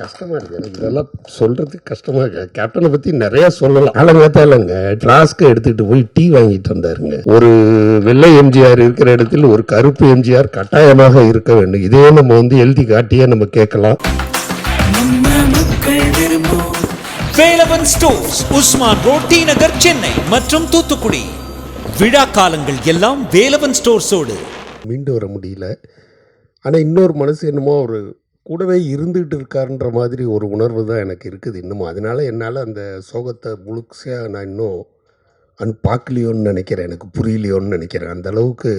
கஷ்டமா இருக்கு. எனக்கு இதெல்லாம் சொல்றதுக்கு கஷ்டமா இருக்கு. கேப்டனை பத்தி நிறைய சொல்லலாம். ஆலங்கத்தா இல்லைங்க. டிராஸ்க்கு எடுத்துட்டு போய் டீ வாங்கிட்டு வந்தாருங்க. ஒரு வெள்ளை எம்ஜிஆர் இருக்கிற இடத்தில் ஒரு கருப்பு எம்ஜிஆர் கட்டாயமாக இருக்க வேண்டும். இதே நம்ம வந்து எழுதி காட்டியே நம்ம கேட்கலாம். Velavan stores Usman road T Nagar Chennai மற்றும் தூத்துக்குடி. விழா காலங்கள் எல்லாம் வேலவன் ஸ்டோர்ஸோடு. மீண்டு வர முடியல. ஆனால் இன்னொரு மனசு என்னமோ ஒரு கூடவே இருந்துகிட்டு இருக்காருன்ற மாதிரி ஒரு உணர்வு தான் எனக்கு இருக்குது இன்னமும் அதனால என்னால் அந்த சோகத்தை முழுசையாக நான் இன்னும் அன் பார்க்கலையோன்னு நினைக்கிறேன். எனக்கு புரியலையோன்னு நினைக்கிறேன். அந்த அளவுக்கு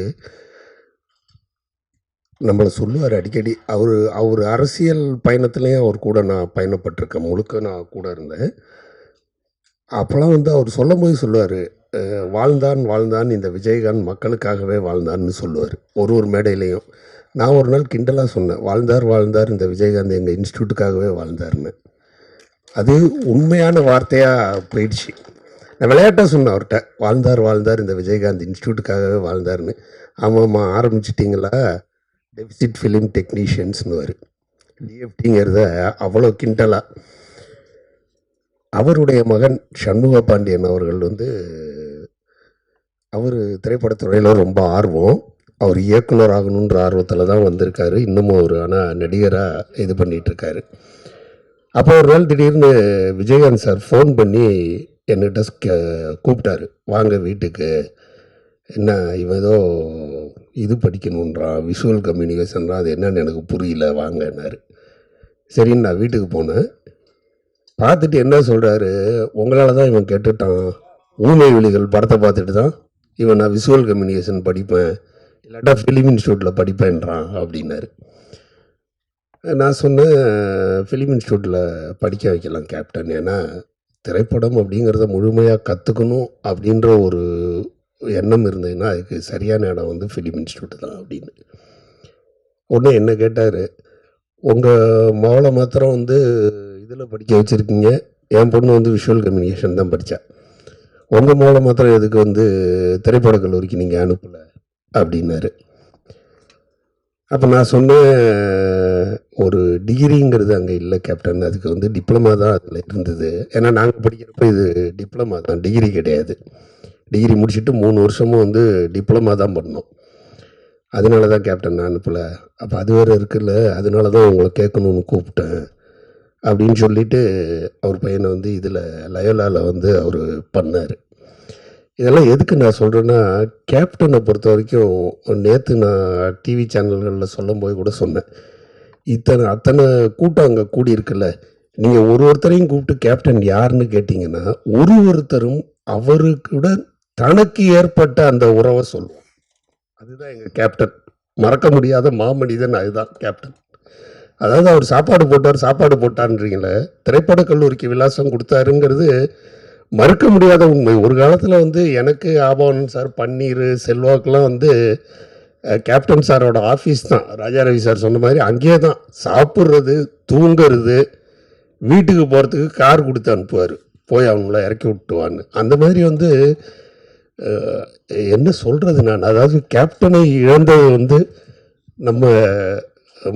நம்மளை சொல்லுவார் அடிக்கடி. அவர் அவர் அரசியல் பயணத்துலேயும் அவர் கூட நான் பயணப்பட்டிருக்கேன். முழுக்க நான் கூட இருந்தேன். அப்போலாம் வந்து அவர் சொல்லும் போது சொல்லுவார் வாழ்ந்தான் வாழ்ந்தான் இந்த விஜயகாந்த் மக்களுக்காகவே வாழ்ந்தான்னு சொல்லுவார். ஒரு ஒரு மேடையிலையும். நான் ஒரு நாள் கிண்டலாக சொன்னேன். வாழ்ந்தார் வாழ்ந்தார் இந்த விஜயகாந்த் எங்கள் இன்ஸ்டியூட்டுக்காகவே வாழ்ந்தார்னு. அது உண்மையான வார்த்தையாக போயிடுச்சு. நான் விளையாட்டாக சொன்னேன் அவர்கிட்ட. வாழ்ந்தார் வாழ்ந்தார் இந்த விஜயகாந்த் இன்ஸ்டியூட்டுக்காகவே வாழ்ந்தார்னு. ஆமாம்மா ஆரம்பிச்சிட்டிங்களா? டெபிசிட் ஃபிலிம் டெக்னீஷியன்ஸ்னு வரும் டிஎஃப்டிங்கிறத அவ்வளோ கிண்டலாக அவருடைய மகன் சண்முக பாண்டியன் அவர்கள் வந்து அவர் திரைப்படத்துறையில் ரொம்ப ஆர்வம். அவர் இயக்குனர் ஆகணுன்ற ஆர்வத்தில் தான் வந்திருக்காரு. இன்னமும் அவர் ஆனால் நடிகராக இது பண்ணிகிட்ருக்காரு அப்போ ஒரு நாள் திடீர்னு விஜயகாந்த் சார் ஃபோன் பண்ணி என்கிட்ட கூப்பிட்டாரு. வாங்க வீட்டுக்கு. என்ன இவன் ஏதோ இது படிக்கணுன்றான் விஷுவல் கம்யூனிகேஷன்றான் அது என்னன்னு எனக்கு புரியல. வாங்கன்னாரு. சரின்னு நான் வீட்டுக்கு போனேன். பார்த்துட்டு என்ன சொல்கிறாரு உங்களால் தான் இவன் கெட்டுட்டான். ஊமை விழிகள் படத்தை பார்த்துட்டு தான் இவன் நான் விஷுவல் கம்யூனிகேஷன் படிப்பேன். இல்லாட்டா ஃபிலிம் இன்ஸ்டியூட்டில் படிப்பேன்றான் அப்படின்னாரு. நான் சொன்னேன் ஃபிலிம் இன்ஸ்டியூட்டில் படிக்க வைக்கலாம் கேப்டன் ஏன்னா திரைப்படம் அப்படிங்கிறத முழுமையாக கற்றுக்கணும் அப்படின்ற ஒரு எண்ணம் இருந்ததுன்னா அதுக்கு சரியான இடம் வந்து ஃபிலிம் இன்ஸ்டியூட் தான் அப்படின்னு. உடனே என்ன கேட்டார் உங்கள் மகளை மாத்திரம் வந்து இதில் படிக்க வச்சுருக்கீங்க. என் பொண்ணு வந்து விஷுவல் கம்யூனிகேஷன் தான் படித்தா உங்கள் மகளை மாத்திரம் எதுக்கு வந்து திரைப்பட கல்லூரிக்கு நீங்கள் அனுப்பலை? அப்படின்னாரு. அப்போ நான் சொன்னேன் ஒரு டிகிரிங்கிறது அங்கே இல்லை கேப்டன். அதுக்கு வந்து டிப்ளமா தான் அதில் இருந்தது. ஏன்னா நாங்கள் படிக்கிறப்ப இது டிப்ளமா தான் டிகிரி கிடையாது. டிகிரி முடிச்சுட்டு மூணு வருஷமும் வந்து டிப்ளமா தான் பண்ணோம். அதனால தான் கேப்டன் நான் அனுப்பலை. அப்போ அது வேறு இருக்குல்ல அதனால தான் உங்களை கேட்கணுன்னு கூப்பிட்டேன் அப்படின்னு சொல்லிட்டு அவர் பையனை வந்து இதில் லயோலாவில் வந்து அவர் பண்ணார். இதெல்லாம் எதுக்கு நான் சொல்கிறேன்னா கேப்டனை பொறுத்த வரைக்கும் நேற்று நான் டிவி சேனல்களில் சொல்லும் போது கூட சொன்னேன். இத்தனை அத்தனை கூட்டம் அங்கே கூடியிருக்குல்ல. நீங்கள் ஒரு ஒருத்தரையும் கூப்பிட்டு கேப்டன் யாருன்னு கேட்டிங்கன்னா ஒரு ஒருத்தரும் அவருக்கூட தனக்கு ஏற்பட்ட அந்த உறவை சொல்லுவோம் அதுதான் எங்கள் கேப்டன். மறக்க முடியாத மாமனிதன் அதுதான் கேப்டன். அதாவது அவர் சாப்பாடு போட்டார் சாப்பாடு போட்டார்ன்றீங்களே திரைப்படக் கல்லூரிக்கு விலாசம் கொடுத்தாருங்கிறது மறுக்க முடியாத உண்மை. ஒரு காலத்தில் வந்து எனக்கு ஆபவன் சார் பன்னீர் செல்வாக்கெலாம் வந்து கேப்டன் சாரோட ஆஃபீஸ் தான். ராஜாரவி சார் சொன்ன மாதிரி அங்கேயே தான். சாப்பிட்றது தூங்குறது வீட்டுக்கு போகிறதுக்கு கார் கொடுத்து அனுப்புவார். போய் அவங்கள இறக்கி விட்டுவான்னு. அந்த மாதிரி வந்து என்ன சொல்கிறது நான்? அதாவது கேப்டனை இழந்தது வந்து நம்ம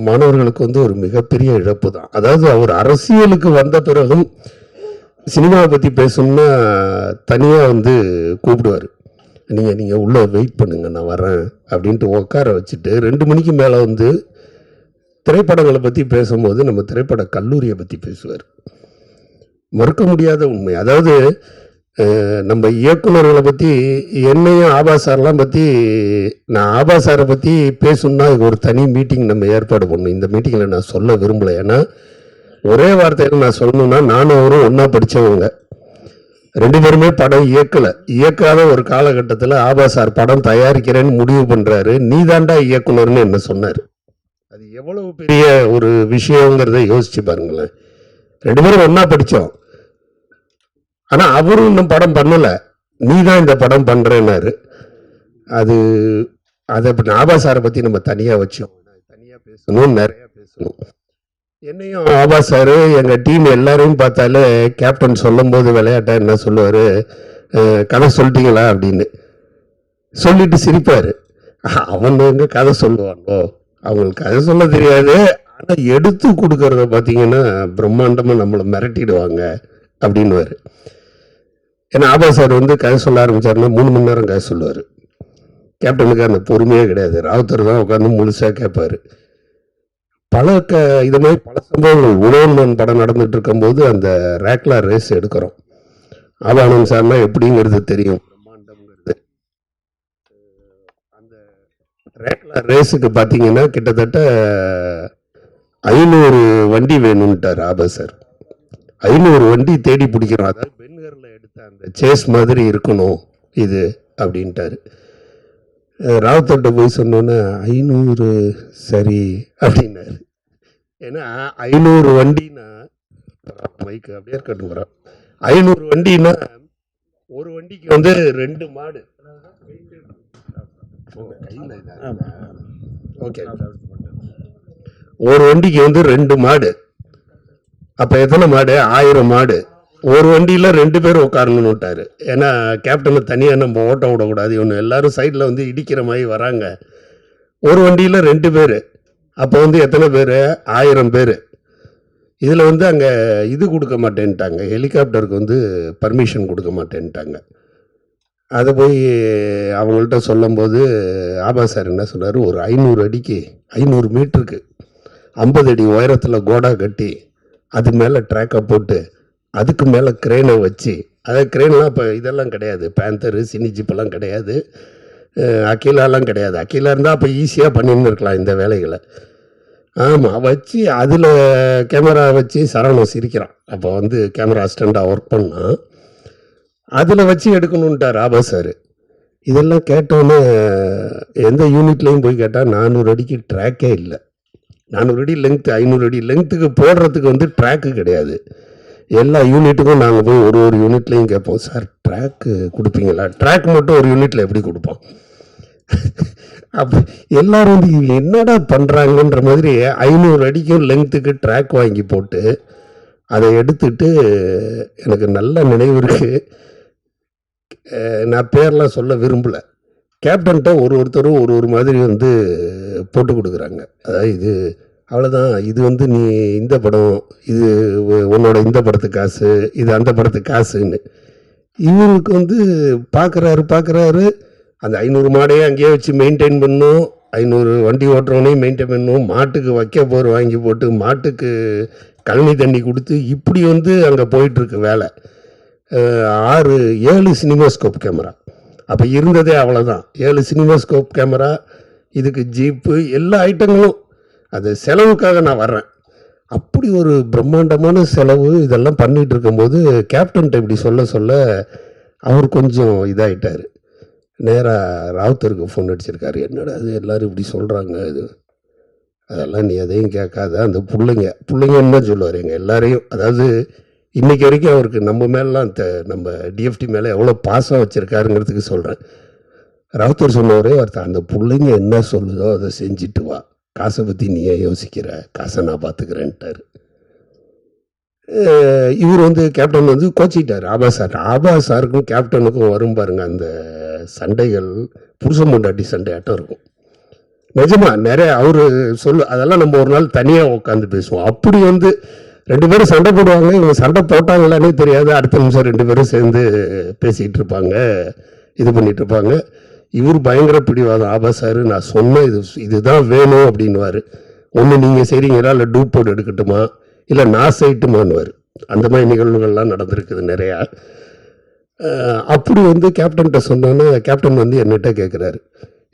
மாணவர்களுக்கு வந்து ஒரு மிகப்பெரிய இழப்பு தான். அதாவது அவர் அரசியலுக்கு வந்த பிறகும் சினிமாவை பற்றி பேசணும்னா தனியாக வந்து கூப்பிடுவார். நீங்கள் நீங்கள் உள்ளே வெயிட் பண்ணுங்கள் நான் வரேன் அப்படின்ட்டு உட்கார வச்சுட்டு ரெண்டு மணிக்கு மேலே வந்து திரைப்படங்களை பற்றி பேசும்போது நம்ம திரைப்பட கல்லூரியை பற்றி பேசுவார். மறுக்க முடியாத உண்மை. அதாவது நம்ம இயக்குனர்களை பற்றி என்னையும் ஆபா சார்லாம் பற்றி நான் ஆபாசாரை பற்றி பேசணுன்னா ஒரு தனி மீட்டிங் நம்ம ஏற்பாடு பண்ணணும். இந்த மீட்டிங்கில் நான் சொல்ல விரும்பலை. ஏன்னா ஒரே வார்த்தையில் நான் சொல்லணும்னா நானும் அவரும் ஒன்றா படித்தவங்க ரெண்டு பேருமே படம் இயக்கலை. இயக்காத ஒரு காலகட்டத்தில் ஆபா சார் படம் தயாரிக்கிறேன்னு முடிவு பண்ணுறாரு நீதாண்டா இயக்குனர்னு என்ன சொன்னார். அது எவ்வளவு பெரிய ஒரு விஷயங்கிறத யோசிச்சு பாருங்களேன். ரெண்டு பேரும் ஒன்றா படித்தோம் ஆனால் அவரும் இன்னும் படம் பண்ணலை. நீ தான் இந்த படம் பண்ணுறேன்னாரு அது அதை ஆபா சாரை பற்றி நம்ம தனியாக வச்சோம். தனியாக பேசணும் நிறையா பேசணும். என்னையும் ஆபா சார் எங்கள் டீம் எல்லாரையும் பார்த்தாலே கேப்டன் சொல்லும்போது விளையாட்ட என்ன சொல்லுவார்? கதை சொல்லிட்டீங்களா அப்படின்னு. சொல்லிட்டு சிரிப்பார். அவன் கதை சொல்லுவானோ? அவங்களுக்கு கதை சொல்ல தெரியாது. ஆனால் எடுத்து கொடுக்கறத பார்த்தீங்கன்னா பிரம்மாண்டமாக நம்மளை மிரட்டிடுவாங்க அப்படின்வார் ஏன்னா ஆபா சார் வந்து கதை சொல்ல ஆரம்பித்தார்னா மூணு மணி நேரம் கதை சொல்லுவார். கேப்டனுக்கு அந்த பொறுமையே கிடையாது. ராவுத்தர் தான் உட்காந்து முழுசாக கேட்பாரு. பல க இது மாதிரி பல சம்பவங்கள் உணவன் படம் நடந்துட்டு இருக்கும்போது அந்த ரேக்லா ரேஸ் எடுக்கிறோம். ஆபானந்த் சார்னா எப்படிங்கிறது தெரியும். பிரம்மாண்டம்ங்கிறது. அந்த ரேக்லா ரேஸுக்கு பார்த்தீங்கன்னா கிட்டத்தட்ட ஐநூறு வண்டி வேணும்ட்டார் ஆபா சார். ஐநூறு வண்டி தேடி பிடிக்கிறோம். அதாவது பெண்கரில் எடுத்த அந்த சேஸ் மாதிரி இருக்கணும் இது அப்படின்ட்டாரு. அஹ் ராவுத்தர்ட்ட போய் சொன்னோன்னே ஐநூறு சரி அப்படின்னாரு. ஏன்னா ஐநூறு வண்டின்னா மைக்கு அப்படியே இருக்கட்டும் bro. ஐநூறு வண்டின்னா ஒரு வண்டிக்கு வந்து ரெண்டு மாடு. ஓகே. ஒரு வண்டிக்கு வந்து ரெண்டு மாடு. அப்ப எத்தனை மாடு? ஆயிரம் மாடு. ஒரு வண்டியில் ரெண்டு பேர் உட்காரணும்னு விட்டாரு. ஏன்னா கேப்டனை தனியாக நம்ம ஓட்ட விடக்கூடாது. இவனு எல்லாரும் சைடில் வந்து இடிக்கிற மாதிரி வராங்க. ஒரு வண்டியில் ரெண்டு பேர். அப்போ வந்து எத்தனை பேர்? ஆயிரம் பேர். இதில் வந்து அங்கே இது கொடுக்க மாட்டேன்ட்டாங்க. ஹெலிகாப்டருக்கு வந்து பர்மிஷன் கொடுக்க மாட்டேன்ட்டாங்க. அதை போய் அவங்கள்ட்ட சொல்லும்போது ஆபா சார் என்ன சொன்னார்? ஒரு ஐநூறு அடிக்கு ஐநூறு மீட்டருக்கு ஐம்பது அடி உயரத்தில் கோடா கட்டி அது மேலே ட்ராக்கை போட்டு அதுக்கு மேலே கிரேனை வச்சு அதாவது கிரேன்லாம் இப்போ இதெல்லாம் கிடையாது. பேந்தரு சினி ஜிப்பெல்லாம் கிடையாது. அக்கீலாலாம் அகிலாலாம் கிடையாது. அகிலா இருந்தால் அப்போ ஈஸியாக பண்ணின்னு இருக்கலாம் இந்த வேலைகளை. ஆமாம் வச்சு அதில் கேமரா வச்சு சரவணம் சிரிக்கிறான். அப்போ வந்து கேமரா அசிஸ்டண்ட்டாக ஒர்க் பண்ணால் அதில் வச்சு எடுக்கணுன்ட்டார் ஆபா சார் இதெல்லாம் கேட்டோன்னே எந்த யூனிட்லேயும் போய் கேட்டால் நானூறு அடிக்கு ட்ராக்கே இல்லை. நானூறு அடி லெங்க்த்து ஐநூறு அடி லெங்க்த்துக்கு போடுறதுக்கு வந்து ட்ராக்கு கிடையாது. எல்லா யூனிட்டுக்கும் நாங்கள் போய் ஒரு ஒரு யூனிட்லேயும் கேட்போம் சார் ட்ராக்கு கொடுப்பீங்களா? ட்ராக் மட்டும் ஒரு யூனிட்டில் எப்படி கொடுப்போம்? அப்போ எல்லாரும் வந்து இவங்க என்னடா பண்ணுறாங்கன்ற மாதிரி ஐநூறு அடிக்கும் லெங்க்த்துக்கு ட்ராக் வாங்கி போட்டு அதை எடுத்துட்டு எனக்கு நல்ல நினைவு இருக்குது நான் பேரெலாம் சொல்ல விரும்பலை. கேப்டன்ட்ட ஒரு ஒருத்தரும் ஒரு ஒரு மாதிரி வந்து போட்டு கொடுக்குறாங்க. அதாவது இது அவ்வளோதான் இது வந்து நீ இந்த படம் இது உன்னோட இந்த படத்துக்கு காசு இது அந்த படத்துக்கு காசுன்னு. இவருக்கு வந்து பார்க்குறாரு பார்க்குறாரு அந்த ஐநூறு மாடையே அங்கேயே வச்சு மெயின்டைன் பண்ணும். ஐநூறு வண்டி ஓட்டுறவனையும் மெயின்டைன் பண்ணும். மாட்டுக்கு வைக்க போர் வாங்கி போட்டு மாட்டுக்கு கழனி தண்ணி கொடுத்து இப்படி வந்து அங்கே போயிட்டுருக்கு வேலை. ஆறு ஏழு சினிமாஸ்கோப் கேமரா. அப்போ இருந்ததே அவ்வளோதான் ஏழு சினிமாஸ்கோப் கேமரா இதுக்கு ஜீப்பு எல்லா ஐட்டங்களும். அது செலவுக்காக நான் வர்றேன். அப்படி ஒரு பிரம்மாண்டமான செலவு இதெல்லாம் பண்ணிகிட்டு இருக்கும்போது கேப்டன்ட்ட இப்படி சொல்ல சொல்ல அவர் கொஞ்சம் இதாகிட்டார் நேராக ராவுத்தருக்கு ஃபோன் அடிச்சிருக்காரு. என்னடா அது எல்லோரும் இப்படி சொல்கிறாங்க இது. அதெல்லாம் நீ எதையும் கேட்காத. அந்த பிள்ளைங்க பிள்ளைங்கன்னு என்ன சொல்லுவார்? எங்கள் எல்லாரையும் அதாவது இன்றைக்கி வரைக்கும் அவருக்கு நம்ம மேலாம் த நம்ம டிஎஃப்டி மேலே எவ்வளோ பாசம் வச்சுருக்காருங்கிறதுக்கு சொல்கிறேன் ராவுத்தர் சொன்ன ஒரே அந்த பிள்ளைங்க என்ன சொல்லுதோ அதை செஞ்சுட்டு வா. காசை பற்றி நீ ஏன் யோசிக்கிற? காசை நான் பார்த்துக்கிறேன்ட்டார் இவர் வந்து கேப்டன் வந்து கோச்சிக்கிட்டார். ஆபா சார் ஆபா சாருக்கும் கேப்டனுக்கும் வரும் பாருங்க அந்த சண்டைகள் புருஷன் முண்டாட்டி சண்டையாட்டம் இருக்கும். நிஜமா நிறைய அவர் சொல்லு அதெல்லாம் நம்ம ஒரு நாள் தனியாக உட்காந்து பேசுவோம். அப்படி வந்து ரெண்டு பேரும் சண்டை போடுவாங்க இவங்க சண்டை போட்டாங்களானே தெரியாது. அடுத்த நிமிஷம் ரெண்டு பேரும் சேர்ந்து பேசிகிட்டு இருப்பாங்க இது பண்ணிகிட்டு இருப்பாங்க. இவர் பயங்கர பிடிவாதம். ஆபா சார் நான் சொன்ன இது இதுதான் வேணும் அப்படின்னுவாரு. ஒன்று நீங்கள் செய்கிறீங்களா இல்லை டூப் போட்டு எடுக்கட்டுமா? இல்லை நான் செய்யட்டுமான்னுவார். அந்த மாதிரி நிகழ்வுகள்லாம் நடந்திருக்குது நிறையா. அப்படி வந்து கேப்டன்கிட்ட சொன்னோன்னே கேப்டன் வந்து என்னகிட்ட கேட்குறாரு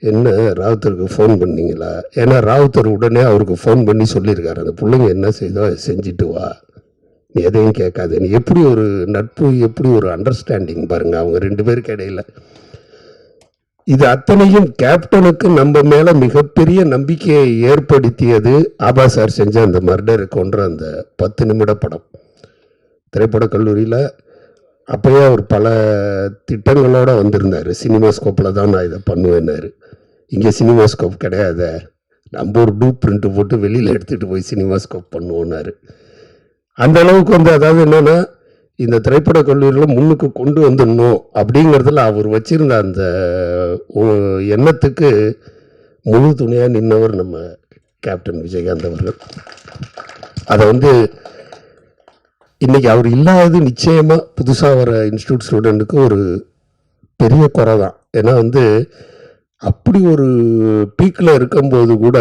என்ன ராவுத்தருக்கு ஃபோன் பண்ணீங்களா? ஏன்னா ராவுத்தர் உடனே அவருக்கு ஃபோன் பண்ணி சொல்லியிருக்காரு. அந்த பிள்ளைங்க என்ன செய்தோ அதை செஞ்சுட்டு வா. நீ எதையும் கேட்காது. நீ எப்படி ஒரு நட்பு எப்படி ஒரு அண்டர்ஸ்டாண்டிங் பாருங்கள் அவங்க ரெண்டு பேருக்கு இடையில. இது அத்தனையும் கேப்டனுக்கு நம்ம மேல மிகப்பெரிய நம்பிக்கையை ஏற்படுத்தியது ஆபா சார் செஞ்ச அந்த மர்டர் கொன்ற அந்த பத்து நிமிட படம். திரைப்படக் கல்லூரியில் அப்பயே அவர் பல திட்டங்களோடு வந்திருந்தார். சினிமாஸ்கோப்பில் தான் நான் இதை பண்ணுவேன்னாரு. இங்கே சினிமாஸ்கோப் கிடையாதே. நம்ம ஒரு டூ பிரிண்ட்டு போட்டு வெளியில் எடுத்துகிட்டு போய் சினிமாஸ்கோப் பண்ணுவோன்னாரு. அந்த அளவுக்கு வந்து அதாவது என்னென்னா இந்த திரைப்பட கல்லூரியில் முன்னுக்கு கொண்டு வந்துடணும் அப்படிங்கிறதுல அவர் வச்சிருந்த அந்த எண்ணத்துக்கு முழு துணையாக நின்றவர் நம்ம கேப்டன் விஜயகாந்த் அவர்கள். அதை வந்து இன்றைக்கி அவர் இல்லாதது நிச்சயமாக புதுசாக வர இன்ஸ்டியூட் ஸ்டூடெண்ட்டுக்கு ஒரு பெரிய குறை தான் ஏன்னா வந்து அப்படி ஒரு பீக்கில் இருக்கும்போது கூட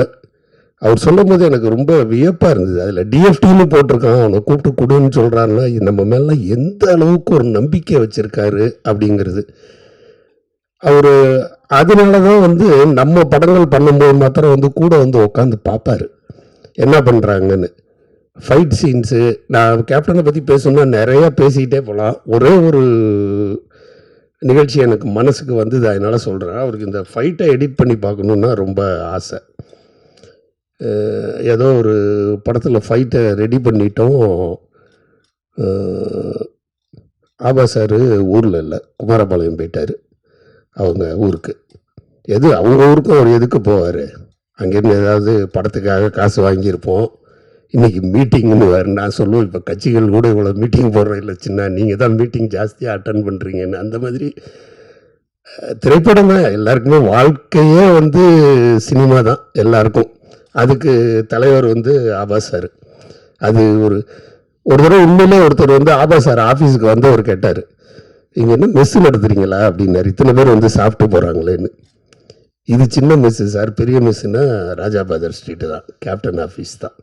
அவர் சொல்லும் போது எனக்கு ரொம்ப வியப்பாக இருந்தது. அதில் டிஎஃப்டின்னு போட்டிருக்கான் அவனை கூப்பிட்டு கொடுன்னு சொல்கிறாருன்னா நம்ம மேலாம் எந்த அளவுக்கு ஒரு நம்பிக்கை வச்சுருக்காரு அப்படிங்கிறது. அவர் அதனால தான் வந்து நம்ம படங்கள் பண்ணும்போது மாத்திரம் வந்து கூட வந்து உட்காந்து பார்ப்பாரு என்ன பண்ணுறாங்கன்னு ஃபைட் சீன்ஸு நான் கேப்டனை பற்றி பேசணும்னா நிறையா பேசிக்கிட்டே போகலாம் ஒரே ஒரு நிகழ்ச்சி எனக்கு மனசுக்கு வந்தது அதனால் சொல்கிறேன் அவருக்கு இந்த ஃபைட்டை எடிட் பண்ணி பார்க்கணுன்னா ரொம்ப ஆசை. ஏதோ ஒரு படத்தில் ஃபைட்டை ரெடி பண்ணிட்டோம். ஆபா சார் ஊரில் இல்லை. குமாரபாளையம் போயிட்டார். அவங்க ஊருக்கு. எது அவங்க ஊருக்கும் அவர் எதுக்கு போவார்? அங்கேருந்து ஏதாவது படத்துக்காக காசு வாங்கியிருப்போம். இன்றைக்கி மீட்டிங்னு வேறு நான் சொல்லுவோம் இப்போ கட்சிகள் கூட இவ்வளோ மீட்டிங் போடுற இல்லை சின்ன நீங்கள் தான் மீட்டிங் ஜாஸ்தியாக அட்டன் பண்ணுறீங்கன்னு அந்த மாதிரி திரைப்படம் தான் எல்லாருக்குமே வாழ்க்கையே வந்து சினிமா தான். எல்லாருக்கும். அதுக்கு தலைவர் வந்து ஆபா சார். அது ஒரு ஒரு தடவை உண்மையிலே ஒருத்தர் வந்து ஆபா சார் ஆஃபீஸுக்கு வந்து அவர் கேட்டார். இங்கே என்ன மெஸ்ஸு நடத்துறீங்களா? அப்படின்னாரு. இத்தனை பேர் வந்து சாப்பிட்டு போகிறாங்களேன்னு இது சின்ன மெஸ்ஸு சார். பெரிய மெஸ்ஸுன்னா ராஜாபாதர் ஸ்ட்ரீட்டு தான். கேப்டன் ஆஃபீஸ் தான்.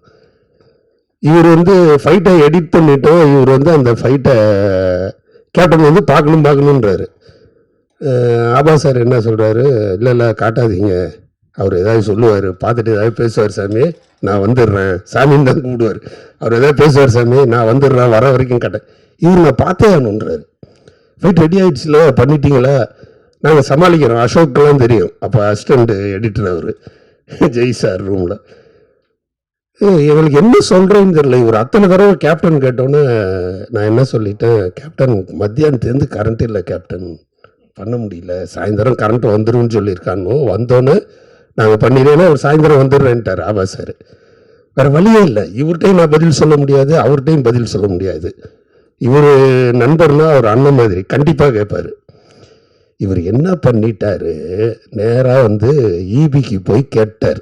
இவர் வந்து ஃபைட்டை எடிட் பண்ணிட்டோம். இவர் வந்து அந்த ஃபைட்டை கேப்டன் வந்து பார்க்கணும் பார்க்கணுன்றாரு ஆபா சார் என்ன சொல்கிறாரு இல்லை இல்லை காட்டாதீங்க. அவர் ஏதாவது சொல்லுவார் பார்த்துட்டு ஏதாவது பேசுவார் சாமி நான் வந்துடுறேன். சாமின்னு தான் கூப்பிடுவார் அவர் ஏதாவது பேசுவார் சாமி நான் வந்துடுறேன் வர வரைக்கும் கட்டேன் இவர் நான் பார்த்தே ஆகணுன்றாரு. ஃபைட் ரெடி ஆகிடுச்சுல பண்ணிட்டீங்களா? நாங்கள் சமாளிக்கிறோம். அசோக்கெல்லாம் தெரியும். அப்போ அசிஸ்டண்ட்டு எடிட்டர் அவர். ஜெய் சார் ரூமில் இவங்களுக்கு என்ன சொல்கிறேன்னு தெரியல. இவர் அத்தனை தடவை கேப்டன் கேட்டோன்னே நான் என்ன சொல்லிட்டேன்? கேப்டன் மத்தியானத்துலேருந்து கரண்ட் இல்லை கேப்டன் பண்ண முடியல. சாயந்தரம் கரண்ட் வந்துடும் சொல்லியிருக்கானோ வந்தோன்னே நாங்கள் பண்ணிடுறேன்னா அவர் சாயந்தரம் வந்துடுறேன்ட்டார். ஆபா சார் வேறு வழியே இல்லை. இவர்கிட்டையும் நான் பதில் சொல்ல முடியாது அவர்கிட்டையும் பதில் சொல்ல முடியாது. இவர் நண்பர்னா அவர் அண்ணன் மாதிரி கண்டிப்பாக கேட்பார் இவர் என்ன பண்ணிட்டாரு? நேராக வந்து ஈபிக்கு போய் கேட்டார்.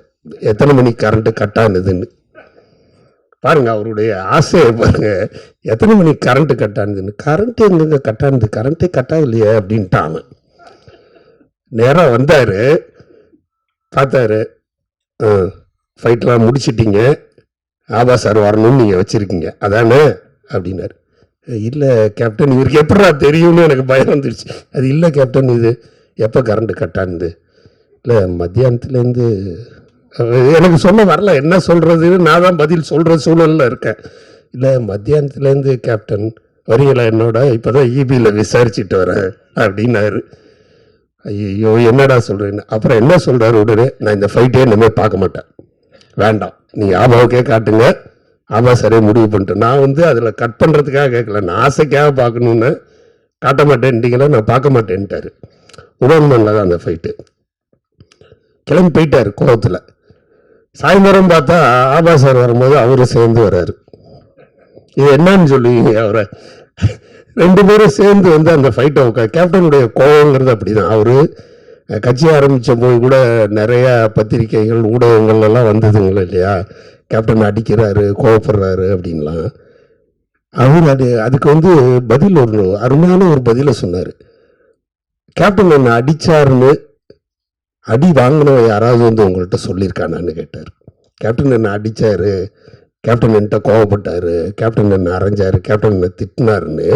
எத்தனை மணி கரண்ட்டு கட்டானதுன்னு பாருங்கள் அவருடைய ஆசையை பாருங்கள் எத்தனை மணிக்கு கரண்ட்டு கட்டானதுன்னு கரண்ட்டு கரண்ட் எங்கெங்க கட் கரண்ட்டே கட் இல்லையே அப்படின்ட்டான் நேராக வந்தார். பார்த்தாரு. ஃபைட்லாம் முடிச்சிட்டிங்க. ஆபா சார் வரணும்னு நீங்கள் வச்சுருக்கீங்க. அதானே? அப்படின்னாரு. இல்லை கேப்டன் இவருக்கு எப்படா தெரியும்னு எனக்கு பயம் வந்துடுச்சு அது இல்லை கேப்டன் இது எப்போ கரண்ட் கட்டானது இல்லை மத்தியானத்துலேருந்து எனக்கு சொல்ல வரல. என்ன சொல்கிறதுன்னு நான் தான் பதில் சொல்கிற சூழலில் இருக்கேன். இல்லை மத்தியானத்துலேருந்து கேப்டன் வரீங்களா என்னோட? இப்போ தான் இபியில் விசாரிச்சுட்டு வரேன். அப்படின்னாரு. ஐயோ என்னடா சொல்கிறேன்னு அப்புறம் என்ன சொல்கிறாரு உடனே நான் இந்த ஃபைட்டே இனிமேல் பார்க்க மாட்டேன். வேண்டாம். நீங்கள் ஆபாவுக்கே காட்டுங்க. ஆபா சரியாக முடிவு பண்ணிட்டேன். நான் வந்து அதில் கட் பண்ணுறதுக்காக கேட்கல. நான் ஆசைக்காக பார்க்கணுன்னு காட்ட மாட்டேன்ட்டீங்களா நான் பார்க்க மாட்டேன்ட்டாரு. உடன்மனில் தான் அந்த ஃபைட்டு கிளம்பி போயிட்டார் கோவத்தில். சாயந்தரம் பார்த்தா ஆபா சார் வரும்போது அவரும் சேர்ந்து வர்றாரு. இது என்னன்னு சொல்லுவீங்க அவரை? ரெண்டு பேரும் சேர்ந்து வந்து அந்த ஃபைட்டை கேப்டனுடைய கோவங்கிறது அப்படிதான். அவரு கட்சி ஆரம்பித்த போது கூட நிறையா பத்திரிகைகள் ஊடகங்கள் எல்லாம் வந்ததுங்களா இல்லையா? கேப்டன் அடிக்கிறாரு கோவப்படுறாரு அப்படின்லாம். அவர் அது அதுக்கு வந்து பதில் ஒரு அருமையான ஒரு பதிலை சொன்னார். கேப்டன் என்னை அடித்தாருன்னு அடி வாங்கினவன் யாராவது வந்து உங்கள்கிட்ட சொல்லியிருக்கானான்னு கேட்டார். கேப்டன் என்னை அடித்தார் கேப்டன் என்கிட்ட கோவப்பட்டார் கேப்டன் என்னை அரைஞ்சார் கேப்டன் என்னை திட்டினாருன்னு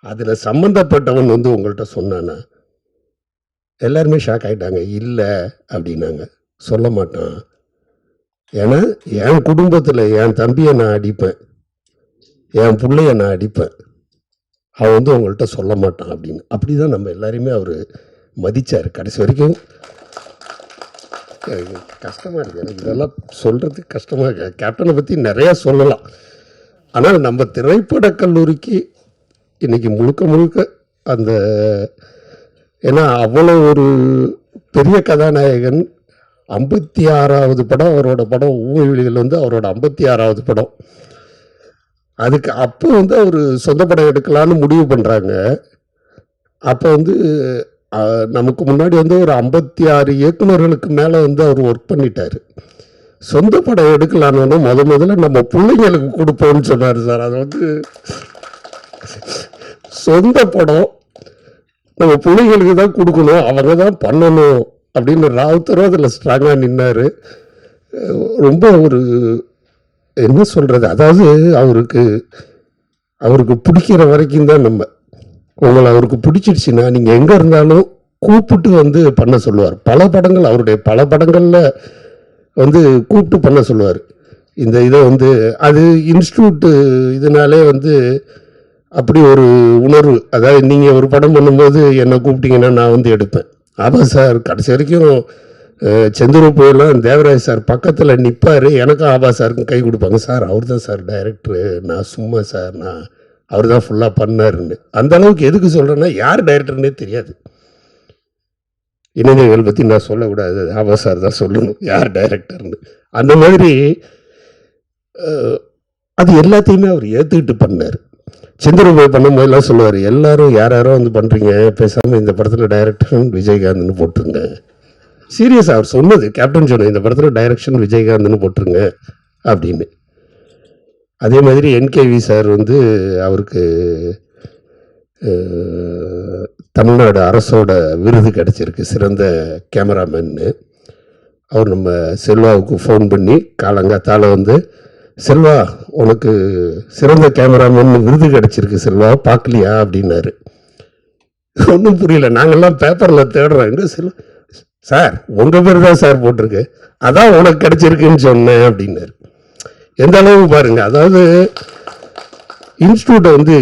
அதில் சம்மந்தப்பட்டவன் வந்து உங்கள்கிட்ட சொன்னானா? எல்லாருமே ஷாக் ஆயிட்டாங்க. இல்லை அப்படின்னாங்க. சொல்ல மாட்டான். ஏன்னா என் குடும்பத்தில் என் தம்பியை நான் அடிப்பேன். என் பிள்ளைய நான் அடிப்பேன். அவன் வந்து உங்கள்கிட்ட சொல்ல மாட்டான் அப்படின்னு. அப்படி தான் நம்ம எல்லாரையுமே அவர் மதித்தார் கடைசி வரைக்கும். கஷ்டமாக இருக்குது எனக்கு இதெல்லாம் சொல்கிறதுக்கு கஷ்டமாக இருக்கு. கேப்டனை பற்றி நிறையா சொல்லலாம். ஆனால் நம்ம திரைப்படக் கல்லூரிக்கு இன்றைக்கி முழுக்க முழுக்க அந்த ஏன்னா அவ்வளோ ஒரு பெரிய கதாநாயகன் ஐம்பத்தி ஆறாவது படம் அவரோட படம் ஊழிகள் வந்து அவரோட ஐம்பத்தி ஆறாவது படம். அதுக்கு அப்போ வந்து அவர் சொந்த படம் எடுக்கலான்னு முடிவு பண்ணுறாங்க அப்போ வந்து நமக்கு முன்னாடி வந்து ஒரு ஐம்பத்தி ஆறு இயக்குநர்களுக்கு மேலே வந்து அவர் ஒர்க் பண்ணிட்டார். சொந்த படம் எடுக்கலான்னு முத முதல்ல நம்ம பிள்ளைங்களுக்கு கொடுப்போம்னு சொன்னார் சார். அது வந்து சொந்த படம் நம்ம பிள்ளைங்களுக்கு தான் கொடுக்கணும் அவங்க தான் பண்ணணும் அப்படின்னு ராவுத்தரும் அதில் ஸ்ட்ராங்காக நின்னார். ரொம்ப ஒரு என்ன சொல்கிறது அதாவது அவருக்கு அவருக்கு பிடிக்கிற வரைக்கும் தான் நம்ம உங்களை அவருக்கு பிடிச்சிடுச்சுன்னா நீங்கள் எங்கே இருந்தாலும் கூப்பிட்டு வந்து பண்ண சொல்லுவார். பல படங்கள் அவருடைய பல படங்களில் வந்து கூப்பிட்டு பண்ண சொல்லுவார். இந்த இதை வந்து அது இன்ஸ்டியூட்டு இதனாலே வந்து அப்படி ஒரு உணர்வு. அதாவது நீங்கள் ஒரு படம் பண்ணும்போது என்னை கூப்பிட்டீங்கன்னா நான் வந்து எடுப்பேன். ஆமாம் சார் கடைசி வரைக்கும் செந்தூர் போயெல்லாம் தேவராஜ் சார் பக்கத்தில் நிற்பார் எனக்கும் ஆபா சாருக்கும் கை கொடுப்பாங்க. சார் அவர் தான் சார் டைரக்டரு நான் சும்மா சார் நான் அவர் தான் ஃபுல்லாக பண்ணாருன்னு. அந்த அளவுக்கு எதுக்கு சொல்கிறேன்னா யார் டைரக்டர்னே தெரியாது. இணையர்கள் பற்றி நான் சொல்லக்கூடாது. ஆபா சார் தான் சொல்லணும் யார் டைரக்டர்னு அந்த மாதிரி அது எல்லாத்தையுமே அவர் ஏற்றுக்கிட்டு பண்ணார். செந்தூர் போய் பண்ணும்போதெல்லாம் சொல்லுவார் எல்லாரும் யார் யாரோ வந்து பண்ணுறீங்க பேசாமல் இந்த படத்தில் டைரக்டர் விஜயகாந்த்னு போட்டுருங்க. சீரியஸ் அவர் சொன்னது கேப்டன் சொன்ன இந்த படத்தில் டைரக்ஷன் விஜயகாந்த்னு போட்டுருங்க அப்படின்னு. அதே மாதிரி என்கேவி சார் வந்து அவருக்கு தமிழ்நாடு அரசோட விருது கிடச்சிருக்கு சிறந்த கேமராமேன்னு அவர் நம்ம செல்வாவுக்கு ஃபோன் பண்ணி காலங்காத்தால் வந்து செல்வா உனக்கு சிறந்த கேமராமேன் விருது கிடச்சிருக்கு செல்வா பார்க்கலையா? அப்படின்னாரு. ஒன்றும் புரியல. நாங்கள்லாம் பேப்பரில் தேடுறோம். எங்கே செல்வா? சார் உங்கள் பேர் தான் சார் போட்டிருக்கு. அதான் உனக்கு கிடச்சிருக்குன்னு சொன்னேன் அப்படின்னாரு. எந்த அளவு பாருங்கள் அதாவது இன்ஸ்டியூட்டை வந்து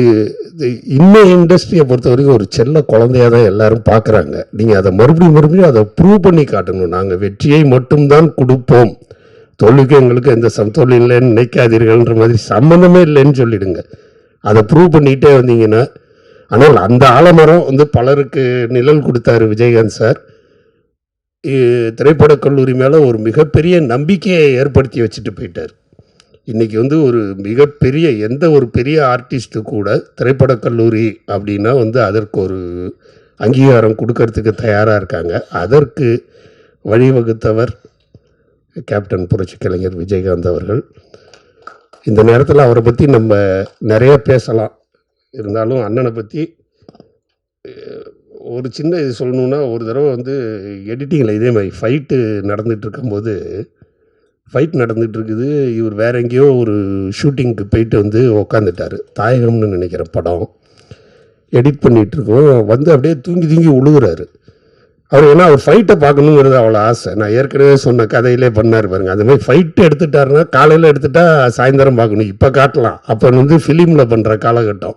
இது இன்னும் இண்டஸ்ட்ரியை பொறுத்த வரைக்கும் ஒரு செல்ல குழந்தையாக தான் எல்லாரும் பார்க்குறாங்க. நீங்கள் அதை மறுபடியும் மறுபடியும் அதை ப்ரூவ் பண்ணி காட்டணும். நாங்கள் வெற்றியை மட்டும்தான் கொடுப்போம். தோல்விக்கு எங்களுக்கு எந்த சம் தொழில் இல்லைன்னு நினைக்காதீர்கள்ன்ற மாதிரி சம்மந்தமே இல்லைன்னு சொல்லிடுங்க. அதை ப்ரூவ் பண்ணிகிட்டே வந்தீங்கன்னா ஆனால் அந்த ஆலமரம் வந்து பலருக்கு நிழல் கொடுத்தாரு விஜயகாந்த் சார் திரைப்படக் கல்லூரி மேலே ஒரு மிகப்பெரிய நம்பிக்கையை ஏற்படுத்தி வச்சுட்டு போயிட்டார். இன்றைக்கி வந்து ஒரு மிகப்பெரிய எந்த ஒரு பெரிய ஆர்டிஸ்ட்டு கூட திரைப்படக் கல்லூரி அப்படின்னா வந்து அதற்கு ஒரு அங்கீகாரம் கொடுக்கறதுக்கு தயாராக இருக்காங்க. அதற்கு வழிவகுத்தவர் கேப்டன் புரட்சி கலைஞர் விஜயகாந்த் அவர்கள். இந்த நேரத்தில் அவரை பற்றி நம்ம நிறைய பேசலாம். இருந்தாலும் அண்ணனை பற்றி ஒரு சின்ன இது சொல்லணுன்னா ஒரு தடவை வந்து எடிட்டிங்கில் இதே மாதிரி ஃபைட்டு நடந்துகிட்ருக்கும்போது ஃபைட் நடந்துகிட்டு இருக்குது. இவர் வேற எங்கேயோ ஒரு ஷூட்டிங்க்கு போயிட்டு வந்து உக்காந்துட்டார். தாயகம்னு நினைக்கிற படம். எடிட் பண்ணிகிட்ருக்கோம் வந்து அப்படியே தூங்கி தூங்கி உழுகுறாரு. அவர் ஏன்னா அவர் ஃபைட்டை பார்க்கணுங்கிறது அவ்வளோ ஆசை. நான் ஏற்கனவே சொன்ன கதையிலே பண்ணார் பாருங்க. அது மாதிரி ஃபைட்டு எடுத்துட்டாருன்னா காலையில் எடுத்துட்டா சாயந்தரம் பார்க்கணும். இப்போ காட்டலாம். அப்போ வந்து ஃபிலிமில் பண்ணுற காலகட்டம்.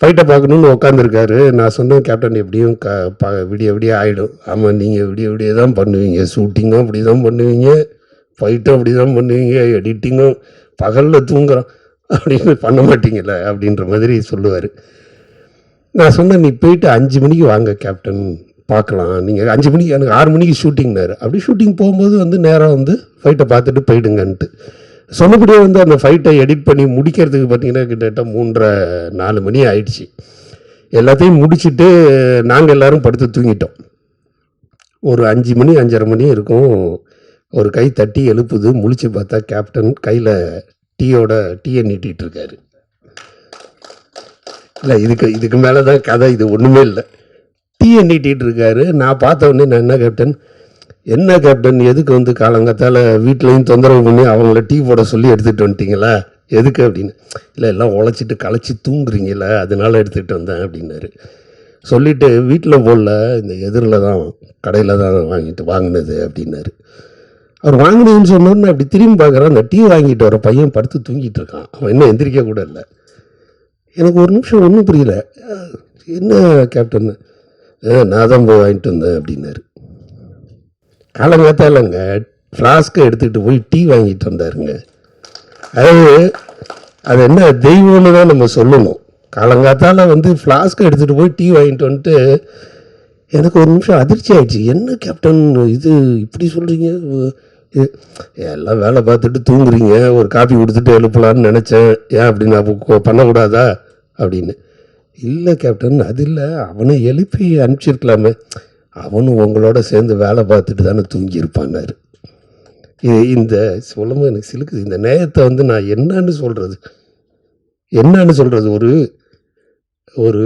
ஃபைட்டை பார்க்கணுன்னு உட்காந்துருக்காரு நான் சொன்னேன் கேப்டன் எப்படியும் க ப விடிய விடிய ஆகிடும் ஆமாம் நீங்கள் விடிய விடிய தான் பண்ணுவீங்க. ஷூட்டிங்கும் அப்படி தான் பண்ணுவீங்க. ஃபைட்டும் அப்படி தான் பண்ணுவீங்க. எடிட்டிங்கும் பகலில் தூங்குறோம். அப்படின்னு பண்ண மாட்டீங்கல்ல அப்படின்ற மாதிரி சொல்லுவார். நான் சொன்னேன் நீ போயிட்டு அஞ்சு மணிக்கு வாங்க கேப்டன் பார்க்கலாம். நீங்கள் அஞ்சு மணிக்கு எனக்கு ஆறு மணிக்கு ஷூட்டிங்னாரு அப்படி ஷூட்டிங் போகும்போது வந்து நேராக வந்து ஃபைட்டை பார்த்துட்டு போயிடுங்கன்ட்டு. சொன்னபடியே வந்து அந்த ஃபைட்டை எடிட் பண்ணி முடிக்கிறதுக்கு பார்த்தீங்கன்னா கிட்டத்தட்ட மூன்றரை நாலு மணி ஆயிடுச்சு. எல்லாத்தையும் முடிச்சுட்டு நாங்கள் எல்லோரும் படுத்து தூங்கிட்டோம். ஒரு அஞ்சு மணி அஞ்சரை மணி இருக்கும். ஒரு கை தட்டி எழுப்புது. முழிச்சு பார்த்தா கேப்டன் கையில் டீயோட டீயை நீட்டிகிட்டு இருக்காரு. இல்லை இதுக்கு இதுக்கு மேலே தான் கதை. இது ஒன்றுமே இல்லை. டீயை நீட்டிகிட்டு இருக்காரு. நான் பார்த்த உடனே நான் என்ன கேப்டன்? என்ன கேப்டன் எதுக்கு வந்து காலங்காத்தால் வீட்லேயும் தொந்தரவு பண்ணி அவங்கள டீ போட சொல்லி எடுத்துகிட்டு வந்துட்டீங்களா? எதுக்கு அப்படின்னு. இல்லை எல்லாம் உழைச்சிட்டு களைச்சி தூங்குறீங்கள அதனால எடுத்துகிட்டு வந்தேன் அப்படின்னாரு. சொல்லிவிட்டு வீட்டில் போடல இந்த எதிரில் தான் கடையில் தான் வாங்கிட்டு வாங்கினது அப்படின்னாரு. அவர் வாங்கினதுன்னு சொன்னோன்னு அப்படி திரும்பி பார்க்குறான் அந்த டீ வாங்கிட்டு வர பையன் படுத்து தூங்கிட்டு இருக்கான். அவன் இன்னும் எந்திரிக்க கூட இல்லை. எனக்கு ஒரு நிமிஷம் ஒன்றும் புரியல. என்ன கேப்டன்? நான் தான் போய் வாங்கிட்டு வந்தேன் அப்படின்னாரு. காலங்காத்தாலங்க ஃப்ளாஸ்க்கை எடுத்துகிட்டு போய் டீ வாங்கிட்டு வந்தாருங்க. அதாவது அது என்ன தெய்வம்னு தான் நம்ம சொல்லணும். காலங்காத்தால வந்து ஃப்ளாஸ்க்கை எடுத்துகிட்டு போய் டீ வாங்கிட்டு வந்துட்டு எனக்கு ஒரு நிமிஷம் அதிர்ச்சி ஆயிடுச்சு. என்ன கேப்டன் இது இப்படி சொல்கிறீங்க எல்லாம் வேலை பார்த்துட்டு தூங்குறீங்க ஒரு காஃபி கொடுத்துட்டு எழுப்பலான்னு நினச்சேன். ஏன் அப்படின்னு நான் பண்ணக்கூடாதா? அப்படின்னு. இல்லை கேப்டன் அது இல்லை. அவனை எழுப்பி அனுப்பிச்சிருக்கலாமே. அவனும் உங்களோட சேர்ந்து வேலை பார்த்துட்டு தானே தூங்கியிருப்பான்னாரு இது இந்த சொல்லும்போது எனக்கு சிலுக்குது. இந்த நேயத்தை வந்து நான் என்னன்னு சொல்கிறது என்னன்னு சொல்கிறது ஒரு ஒரு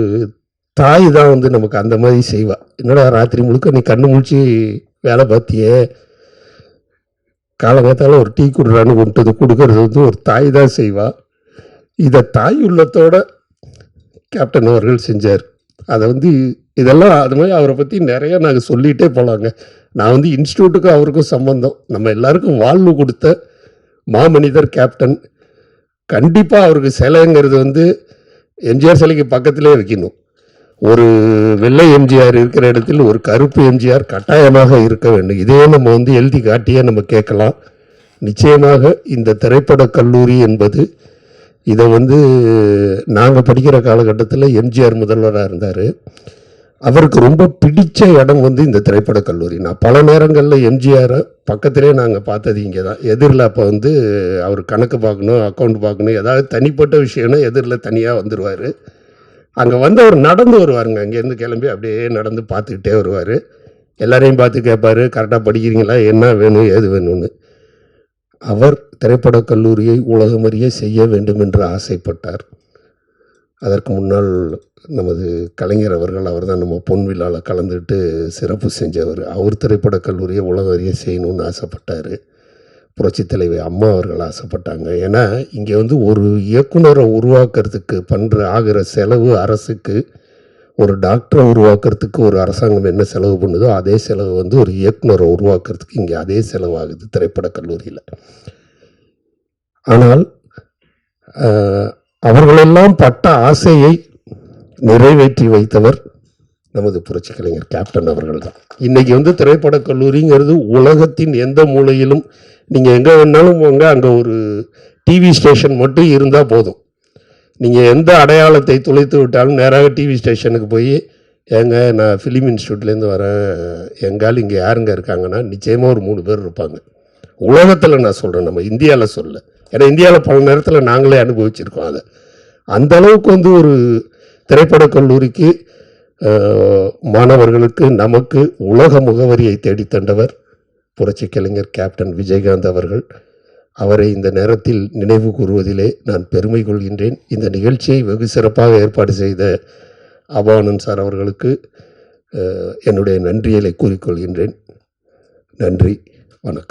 தாய் தான் வந்து நமக்கு அந்த மாதிரி செய்வாள் என்னடா ராத்திரி முழுக்க நீ கண்ணு முழிச்சு வேலை பார்த்தியே? காலங்காத்தால் ஒரு டீ கொடுறான்னு கொண்டு வந்து கொடுக்கறது வந்து ஒரு தாய் தான் செய்வாள் இதை தாய் உள்ளத்தோட கேப்டன் அவர்கள் செஞ்சார். அதை வந்து இதெல்லாம் அது மாதிரி அவரை பற்றி நிறையா நாங்கள் சொல்லிகிட்டே போகலாங்க நான் வந்து இன்ஸ்டியூட்டுக்கும் அவருக்கும் சம்பந்தம். நம்ம எல்லாருக்கும் வாழ்வு கொடுத்த மாமனிதர் கேப்டன். கண்டிப்பாக அவருக்கு சிலைங்கிறது வந்து எம்ஜிஆர் சிலைக்கு பக்கத்திலே வைக்கணும். ஒரு வெள்ளை எம்ஜிஆர் இருக்கிற இடத்தில் ஒரு கருப்பு எம்ஜிஆர் கட்டாயமாக இருக்க வேண்டும். இதே நம்ம வந்து எழுதி காட்டியே நம்ம கேட்கலாம். நிச்சயமாக இந்த திரைப்படக் கல்லூரி என்பது இதை வந்து நாங்கள் படிக்கிற காலகட்டத்தில் எம்ஜிஆர் முதல்வராக இருந்தார். அவருக்கு ரொம்ப பிடித்த இடம் வந்து இந்த திரைப்படக் கல்லூரி. நான் பல நேரங்களில் எம்ஜிஆரை பக்கத்திலே நாங்கள் பார்த்தது இங்கே தான். எதிரில் அப்போ வந்து அவர் கணக்கு பார்க்கணும் அக்கௌண்ட் பார்க்கணும் ஏதாவது தனிப்பட்ட விஷயம்னா எதிரில் தனியாக வந்துடுவார் அங்கே வந்து அவர் நடந்து வருவாருங்க. அங்கேருந்து கிளம்பி அப்படியே நடந்து பார்த்துக்கிட்டே வருவார். எல்லாரையும் பார்த்து கேட்பார் கரெக்டாக படிக்கிறீங்களா? என்ன வேணும்? ஏது வேணும்னு. அவர் திரைப்படக் கல்லூரியை உலகமறிய செய்ய வேண்டும் என்று ஆசைப்பட்டார். அதற்கு முன்னால் நமது கலைஞர் அவர்கள் அவர் தான் நம்ம பொன் விழாவில் கலந்துட்டு சிறப்பு செஞ்சவர். அவர் திரைப்படக் கல்லூரியை உலகறிய செய்யணும்னு ஆசைப்பட்டார். புரட்சித் தலைவி அம்மா அவர்கள் ஆசைப்பட்டாங்க. ஏன்னா இங்கே வந்து ஒரு இயக்குனரை உருவாக்குறதுக்கு பண்ணுற ஆகிற செலவு அரசுக்கு ஒரு டாக்டரை உருவாக்குறதுக்கு ஒரு அரசாங்கம் என்ன செலவு பண்ணுதோ அதே செலவு வந்து ஒரு இயக்குனரை உருவாக்குறதுக்கு இங்கே அதே செலவாகுது திரைப்படக் கல்லூரியில். ஆனால் அவர்களெல்லாம் பட்ட ஆசையை நிறைவேற்றி வைத்தவர் நமது புரட்சி கலைஞர் கேப்டன் அவர்கள் தான் இன்றைக்கி வந்து திரைப்படக் கல்லூரிங்கிறது உலகத்தின் எந்த மூலையிலும் நீங்கள் எங்கே வேணாலும் போங்க அங்கே ஒரு டிவி ஸ்டேஷன் மட்டும் இருந்தால் போதும். நீங்கள் எந்த அடையாளத்தை துளைத்து விட்டாலும் நேராக டிவி ஸ்டேஷனுக்கு போய் ஏங்க நான் ஃபிலிம் இன்ஸ்டியூட்லேருந்து வரேன். எங்கால் இங்கே யாருங்க இருக்காங்கன்னா நிச்சயமாக ஒரு மூணு பேர் இருப்பாங்க. உலகத்தில் நான் சொல்கிறேன் நம்ம இந்தியாவில் சொல்ல. ஏன்னா இந்தியாவில் பல நேரத்தில் நாங்களே அனுபவிச்சிருக்கோம் அதை. அந்த அளவுக்கு வந்து ஒரு திரைப்படக் கல்லூரிக்கு மாணவர்களுக்கு நமக்கு உலக முகவரியை தேடித் தந்தவர் புரட்சி கலைஞர் கேப்டன் விஜயகாந்த் அவர்கள். அவரை இந்த நேரத்தில் நினைவு கூறுவதிலே நான் பெருமை கொள்கின்றேன். இந்த நிகழ்ச்சியை வெகு சிறப்பாக ஏற்பாடு செய்த அபானந்த் சார் அவர்களுக்கு என்னுடைய நன்றிகளை கூறிக்கொள்கின்றேன். நன்றி. வணக்கம்.